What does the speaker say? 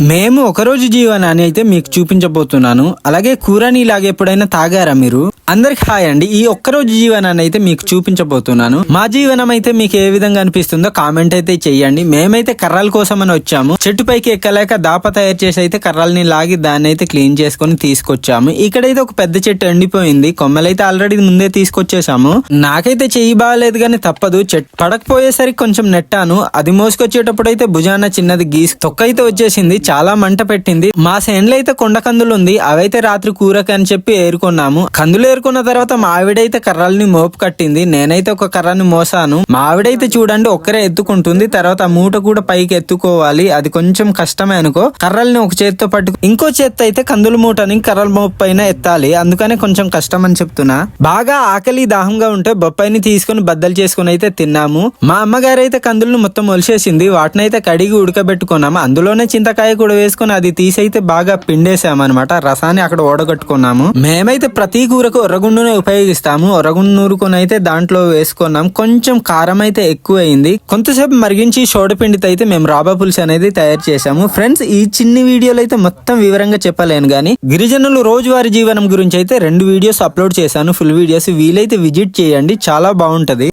మేము ఒకరోజు జీవనాన్ని అయితే మీకు చూపించబోతున్నాను. అలాగే కూరని ఇలాగ ఎప్పుడైనా తాగారా మీరు? అందరికి హాయ్ అండి. ఈ ఒక్కరోజు జీవనాన్ని అయితే మీకు చూపించబోతున్నాను. మా జీవనం అయితే మీకు ఏ విధంగా అనిపిస్తుందో కామెంట్ అయితే చెయ్యండి. మేమైతే కర్రల కోసం అని వచ్చాము. చెట్టు పైకి ఎక్కలేక దాప తయారు చేసి అయితే కర్రల్ని లాగి దాన్ని అయితే క్లీన్ చేసుకొని తీసుకొచ్చాము. ఇక్కడైతే ఒక పెద్ద చెట్టు ఎండిపోయింది. కొమ్మలైతే ఆల్రెడీ ముందే తీసుకొచ్చేసాము. నాకైతే చెయ్యి బాగాలేదు కానీ తప్పదు. చెట్టు పడకపోయేసరికి కొంచెం నెట్టాను. అది మోసుకొచ్చేటప్పుడు అయితే భుజాన చిన్నది గీస్ తొక్క అయితే వచ్చేసింది. చాలా మంట పెట్టింది. మా సేన్లో అయితే కొండ కందులు ఉంది అవైతే రాత్రి కూరకని అని చెప్పి ఏరుకున్నాము. కందులు చేరుకున్న తర్వాత మావిడైతే కర్రల్ని మోపు కట్టింది. నేనైతే ఒక కర్రని మోసాను. మావిడైతే చూడండి ఒక్కరే ఎత్తుకుంటుంది. తర్వాత మూట కూడా పైకి ఎత్తుకోవాలి. అది కొంచెం కష్టమే అనుకో. కర్రల్ని ఒక చేత్తో పట్టు ఇంకో చేత్తో అయితే కందుల మూటని కర్రల మోపు పైన ఎత్తాలి. అందుకనే కొంచెం కష్టం అని చెప్తున్నా. బాగా ఆకలి దాహంగా ఉంటే బొప్పాయిని తీసుకుని బద్దలు చేసుకుని అయితే తిన్నాము. మా అమ్మగారు అయితే కందులను మొత్తం ఒలిసేసింది. వాటిని అయితే కడిగి ఉడకబెట్టుకున్నాము. అందులోనే చింతకాయ కూడా వేసుకుని అది తీసైతే బాగా పిండేసామన్నమాట. రసాన్ని అక్కడ ఓడగట్టుకున్నాము. మేమైతే ప్రతి కూరకు ఒరగుండునే ఉపయోగిస్తాము. ఒరగుండు నూరుకొని అయితే దాంట్లో వేసుకున్నాం. కొంచెం కారం అయితే ఎక్కువ అయింది కొంతసేపు మరిగించి సోడపిండితో అయితే మేము రాబా పులుసు అనేది తయారు చేసాము ఫ్రెండ్స్ ఈ చిన్ని వీడియోలు అయితే మొత్తం వివరంగా చెప్పలేను కానీ గిరిజనులు రోజువారి జీవనం గురించి అయితే రెండు వీడియోస్ అప్లోడ్ చేశాను. ఫుల్ వీడియోస్ వీలైతే విజిట్ చేయండి. చాలా బాగుంటది.